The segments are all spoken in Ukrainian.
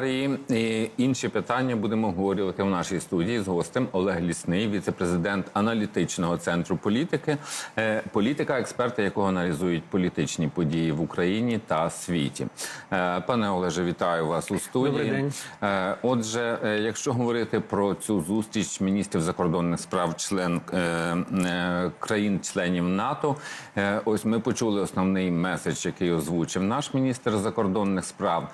І інші питання будемо обговорювати в нашій студії з гостем Олег Лісний, віце-президент аналітичного центру політики, е, політика, експерти, якого аналізують політичні події в Україні та світі. Е, Пане Олеже, вітаю вас у студії. Добрий день. Е, Отже, якщо говорити про цю зустріч міністрів закордонних справ член країн-членів НАТО, ось ми почули основний меседж, який озвучив наш міністр закордонних справ.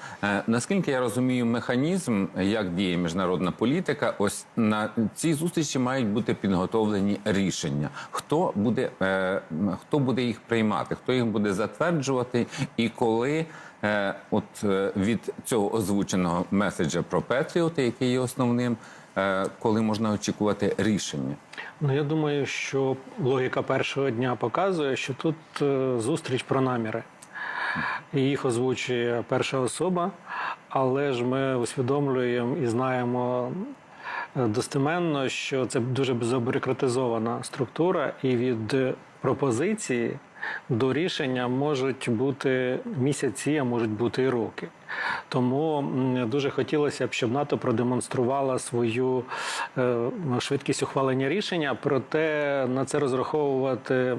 Наскільки я розумію, механізм, як діє міжнародна політика, ось на цій зустрічі мають бути підготовлені рішення. Хто буде, е, хто буде їх приймати, хто їх буде затверджувати, і коли. Е, От е, від цього озвученого меседжа про Петріоти, який є основним, е, коли можна очікувати рішення? Ну я думаю, що логіка першого дня показує, що тут е, зустріч про наміри. І їх озвучує перша особа, але ж ми усвідомлюємо і знаємо е, достеменно, що це дуже забюрократизована структура, і від пропозиції до рішення можуть бути місяці, а можуть бути і роки. Тому дуже хотілося б, щоб НАТО продемонструвала свою е, швидкість ухвалення рішення, проте на це розраховувати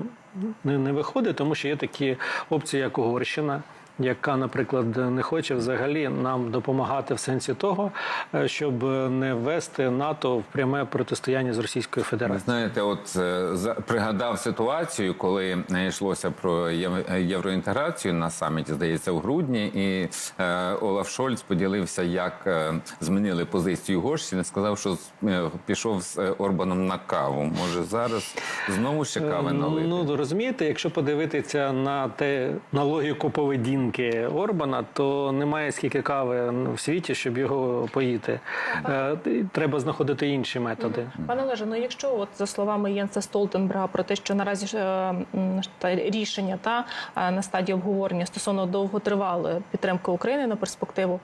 не, не виходить, тому що є такі опції, як Угорщина. Яка, наприклад, не хоче взагалі нам допомагати в сенсі того, е, щоб не ввести НАТО в пряме протистояння з Російською Ви Федерацією. знаєте, от е, пригадав ситуацію, коли е, йшлося про єв- е, євроінтеграцію на саміті, здається, у грудні, і е, Олаф Шольц поділився, як е, змінили позицію Угорщини. Сказав, що е, пішов з е, Орбаном на каву. Може зараз знову ще кави налити? Ну розумієте, якщо подивитися на те на логіку поведінки Орбана, то немає скільки кави в світі, щоб його поїти. Е, Треба знаходити інші методи. Пане Олеже, ну якщо от за словами Єнса Столтенберга про те, що наразі е, рішення та е, на стадії обговорення стосовно довготривалої підтримки України на перспективу.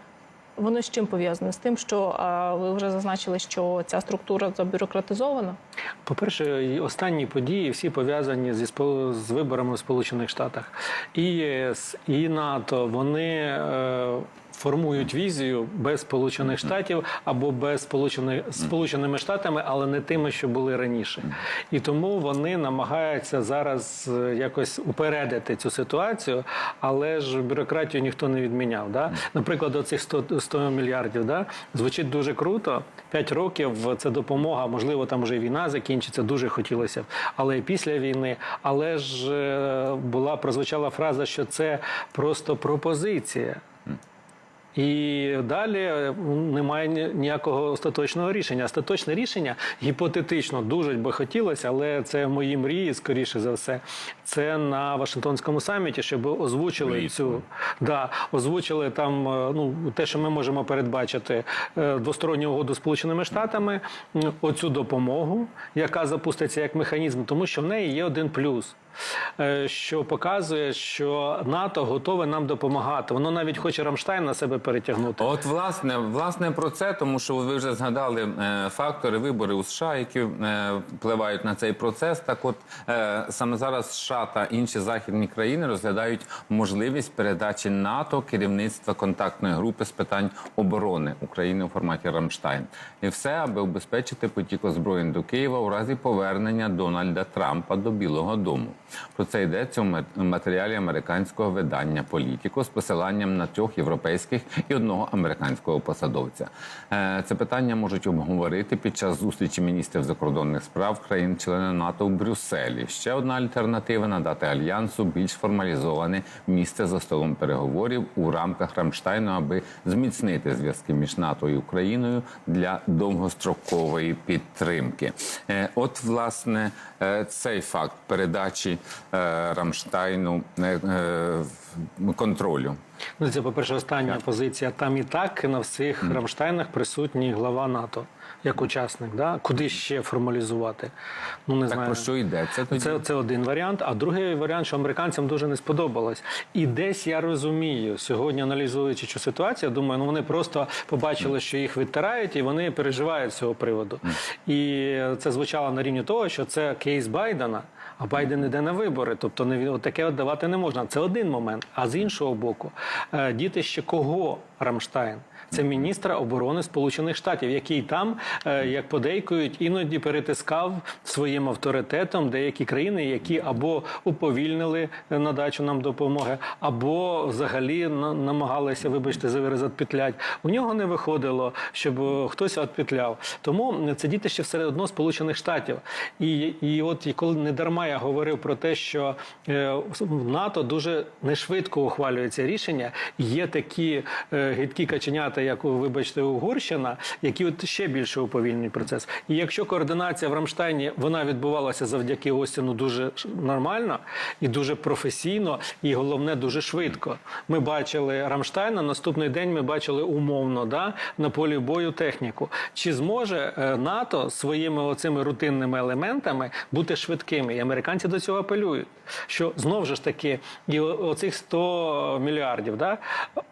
Воно з чим пов'язане? З тим, що а, ви вже зазначили, що ця структура забюрократизована. По-перше, останні події всі пов'язані зі з виборами в Сполучених Штатах. І ЄС, і НАТО вони е, формують візію без Сполучених Штатів або без Сполучених Сполученими Штатами, але не тими, що були раніше. І тому вони намагаються зараз е, якось упередити цю ситуацію, але ж бюрократію ніхто не відміняв. Да? Наприклад, оцих 100, 100 мільярдів да? звучить дуже круто. 5 років це допомога. Можливо, там вже війна закінчиться. Дуже хотілося б, але і після війни. Але ж е, була прозвучала фраза, що це просто пропозиція. І далі е, немає ніякого остаточного рішення. Остаточне рішення гіпотетично дуже би хотілося, але це мої мрії, скоріше за все. Це на Вашингтонському саміті, щоб озвучили Влітку. цю да, озвучили там е, ну те, що ми можемо передбачити е, двосторонню угоду з Сполученими Штатами, оцю допомогу, яка запуститься як механізм, тому що в неї є один плюс. Що показує, що НАТО готове нам допомагати. Воно навіть хоче Рамштайн на себе перетягнути. От власне, власне про це, тому що ви вже згадали е, фактори вибори у США, які е, впливають на цей процес. Так, от е, саме зараз США та інші західні країни розглядають можливість передачі НАТО керівництва контактної групи з питань оборони України у форматі Рамштайн, і все, аби убезпечити потік озброєнь до Києва у разі повернення Дональда Трампа до Білого Дому. Про це йдеться у мат- матеріалі американського видання Політіко з посиланням на трьох європейських і одного американського посадовця. Е, Це питання можуть обговорити під час зустрічі міністрів закордонних справ країн-членів НАТО у Брюсселі. Ще одна альтернатива надати альянсу більш формалізоване місце за столом переговорів у рамках Рамштайну, аби зміцнити зв'язки між НАТО і Україною для довгострокової підтримки. Е, От, власне, е, цей факт передачі Рамштайну в- контролю. Ну, це, по-перше, остання позиція. Там і так на всіх Рамштайнах присутній глава НАТО як учасник. Да? Куди ще формалізувати? Ну не Так знаю. про що йдеться тоді? Це, це один варіант. А другий варіант, що американцям дуже не сподобалось. І десь я розумію, сьогодні аналізуючи цю ситуацію, думаю, ну вони просто побачили, що їх відтирають, і вони переживають з цього приводу. І це звучало на рівні того, що це кейс Байдена. А Байден іде на вибори, тобто не таке давати не можна. Це один момент. А з іншого боку, е, діти ще кого Рамштайн? Це міністра оборони Сполучених Штатів, який там, е, як подейкують, іноді перетискав своїм авторитетом деякі країни, які або уповільнили надачу нам допомоги, або взагалі на- намагалися, вибачте, за вираз відпетлять. У нього не виходило, щоб е, хтось відпетляв. Тому це діти ще все одно Сполучених Штатів. І, і от коли не дарма я говорив про те, що е, в НАТО дуже нешвидко ухвалюється рішення. Є такі гидкі каченята, як вибачте, Угорщина, які от ще більше уповільнюють процес. І якщо координація в Рамштайні вона відбувалася завдяки Остіну дуже нормально і дуже професійно, і головне дуже швидко. Ми бачили Рамштайн, на наступний день ми бачили умовно да, на полі бою техніку. Чи зможе е, НАТО своїми оцими рутинними елементами бути швидкими? І американці до цього апелюють. Що знову ж таки, і оцих 100 мільярдів, да,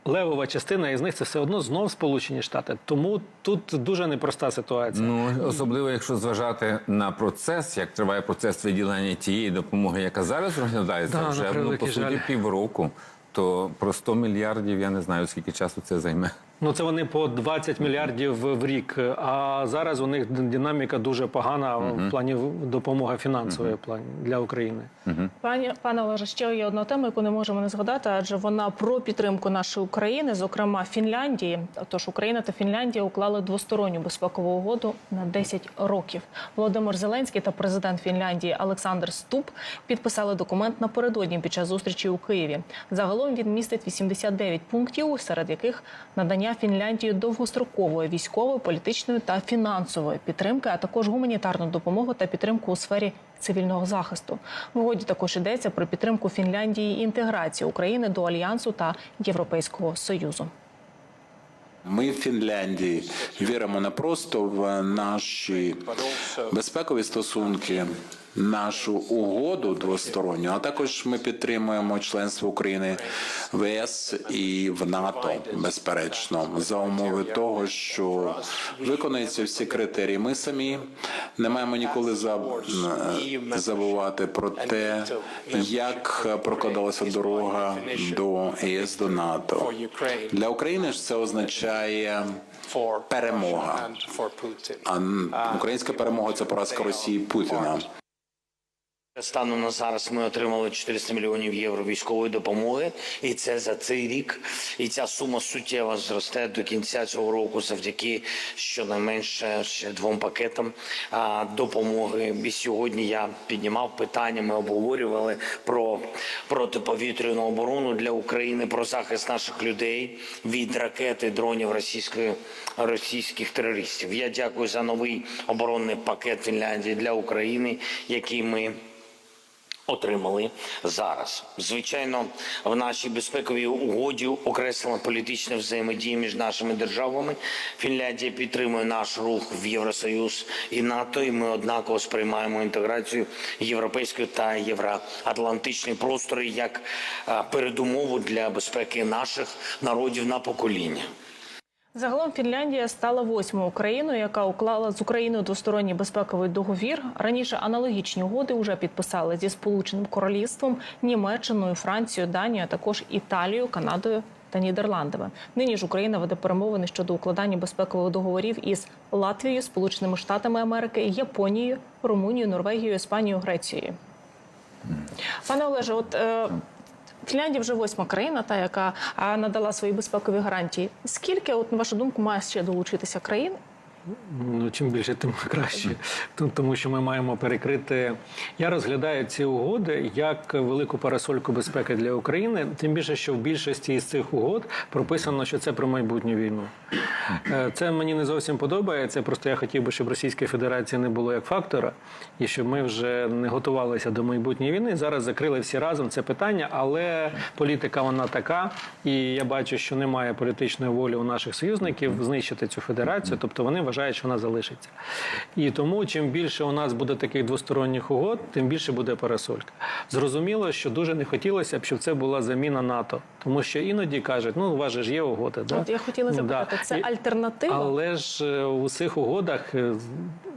левова частина із них це все одно знов Сполучені Штати. Тому тут дуже непроста ситуація. Ну особливо, якщо зважати на процес, як триває процес виділення тієї допомоги, яка зараз розглядається, Да, вже ну, по суті жаль. півроку. То про 100 мільярдів я не знаю, скільки часу це займе. Ну це вони по 20 мільярдів в рік. А зараз у них динаміка дуже погана в плані допомоги фінансової в плані для України. Пані пане Олеже, ще є одна тема, яку не можемо не згадати, адже вона про підтримку нашої України, зокрема Фінляндії. Тож Україна та Фінляндія уклали двосторонню безпекову угоду на 10 років. Володимир Зеленський та президент Фінляндії Олександр Ступ підписали документ напередодні під час зустрічі у Києві. Загалом він містить 89 пунктів, серед яких надання Фінляндії довгострокової військової, політичної та фінансової підтримки, а також гуманітарну допомогу та підтримку у сфері цивільного захисту. В угоді також йдеться про підтримку Фінляндії і інтеграцію України до альянсу та Європейського союзу. Ми в Фінляндії віримо не просто в наші безпекові стосунки, нашу угоду двосторонню, а також ми підтримуємо членство України в ЄС і в НАТО, безперечно, за умови того, що виконуються всі критерії. Ми самі не маємо ніколи забувати про те, як прокладалася дорога до ЄС до НАТО. Для України ж це означає перемога. А українська перемога це поразка Росії Путіна. Станом на зараз ми отримали 400 мільйонів євро військової допомоги, і це за цей рік. І ця сума суттєво зросте до кінця цього року, завдяки щонайменше ще двом пакетам допомоги. І сьогодні я піднімав питання. Ми обговорювали про протиповітряну оборону для України, про захист наших людей від ракет і дронів російської російських терористів. Я дякую за новий оборонний пакет Фінляндії для України, який ми отримали зараз. Звичайно, в нашій безпековій угоді окреслена політична взаємодія між нашими державами. Фінляндія підтримує наш рух в Євросоюз і НАТО, і ми однаково сприймаємо інтеграцію європейської та євроатлантичної простори як е, передумову для безпеки наших народів на покоління. Загалом Фінляндія стала восьмою країною, яка уклала з Україною двосторонній безпековий договір. Раніше аналогічні угоди вже підписали зі Сполученим Королівством, Німеччиною, Францією, Данією, а також Італією, Канадою та Нідерландами. Нині ж Україна веде перемовини щодо укладання безпекових договорів із Латвією, Сполученими Штатами Америки, Японією, Румунією, Норвегією, Іспанією, Грецією. Пане Олеже, от е, Фінляндія вже восьма країна, та яка надала свої безпекові гарантії. Скільки, от на вашу думку, має ще долучитися країн? Ну, чим більше, тим краще. Тому що ми маємо перекрити. Я розглядаю ці угоди як велику парасольку безпеки для України. Тим більше, що в більшості із цих угод прописано, що це про майбутню війну. Е, Це мені не зовсім подобається. Просто я хотів би, щоб Російської Федерації не було як фактора, і щоб ми вже не готувалися до майбутньої війни. Зараз закрили всі разом це питання, але політика вона така, і я бачу, що немає політичної волі у наших союзників знищити цю федерацію, тобто вони вважають, що вона залишиться. І тому, чим більше у нас буде таких двосторонніх угод, тим більше буде парасолька. Зрозуміло, що дуже не хотілося б, щоб це була заміна НАТО. Тому що іноді кажуть, ну у вас же ж є угоди. Да? От я хотіла запитати, це альтернатива? Але ж е, у цих угодах, е,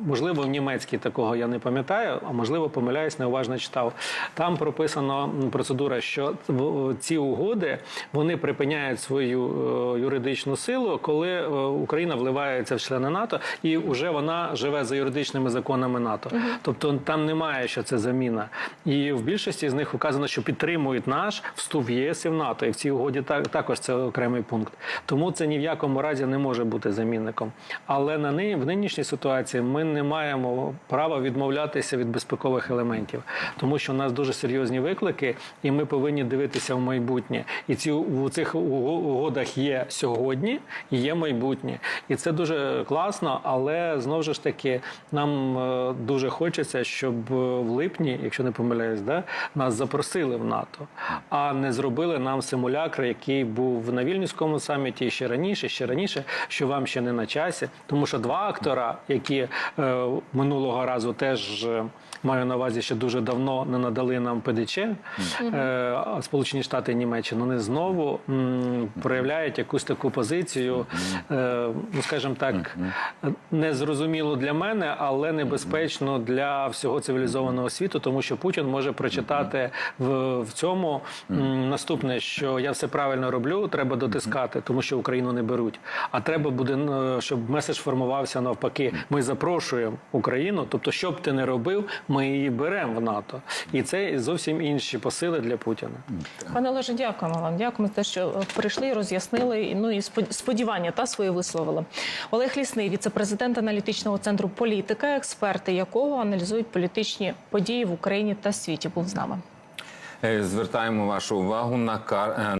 можливо, в німецькій такого я не пам'ятаю, а можливо, помиляюсь, неуважно читав. Там прописано процедура, що ці угоди вони припиняють свою е, юридичну силу, коли Україна вливається в члени НАТО, і вже вона живе за юридичними законами НАТО. Тобто там немає, що це заміна. І в більшості з них вказано, що підтримують наш вступ в єС і в НАТО. І в цій угоді так, також це окремий пункт. Тому це ні в якому разі не може бути замінником. Але на ни- в нинішній ситуації ми не маємо права відмовлятися від безпекових елементів, тому що у нас дуже серйозні виклики, і ми повинні дивитися в майбутнє. І ці у цих угодах є сьогодні і є майбутнє. І це дуже класно, але знову ж таки нам е, дуже хочеться, щоб е, в липні, якщо не помиляюсь, да, нас запросили в НАТО, а не зробили нам симулякр, який був на Вільнюському саміті ще раніше, ще раніше, що вам ще не на часі. Тому що два актора, які е, минулого разу теж. е, Маю на увазі, що дуже давно не надали нам ПДЧ, е, Сполучені Штати і Німеччина. Вони знову м, проявляють якусь таку позицію, е, ну скажімо так, незрозуміло для мене, але небезпечно для всього цивілізованого світу, тому що Путін може прочитати в, в цьому наступне, що я все правильно роблю, треба дотискати, тому що Україну не беруть. А треба буде, щоб меседж формувався навпаки. Ми запрошуємо Україну, тобто, що б ти не робив, ми її беремо в НАТО, і це зовсім інші посили для Путіна. Пане Олеже, дякуємо вам. Дякуємо за те, що прийшли, роз'яснили. Ну і спод- сподівання та свої висловили. Олег Лісний, віце-президент аналітичного центру політика, експерти якого аналізують політичні події в Україні та світі, був з нами. Е, Звертаємо вашу увагу на кар... е,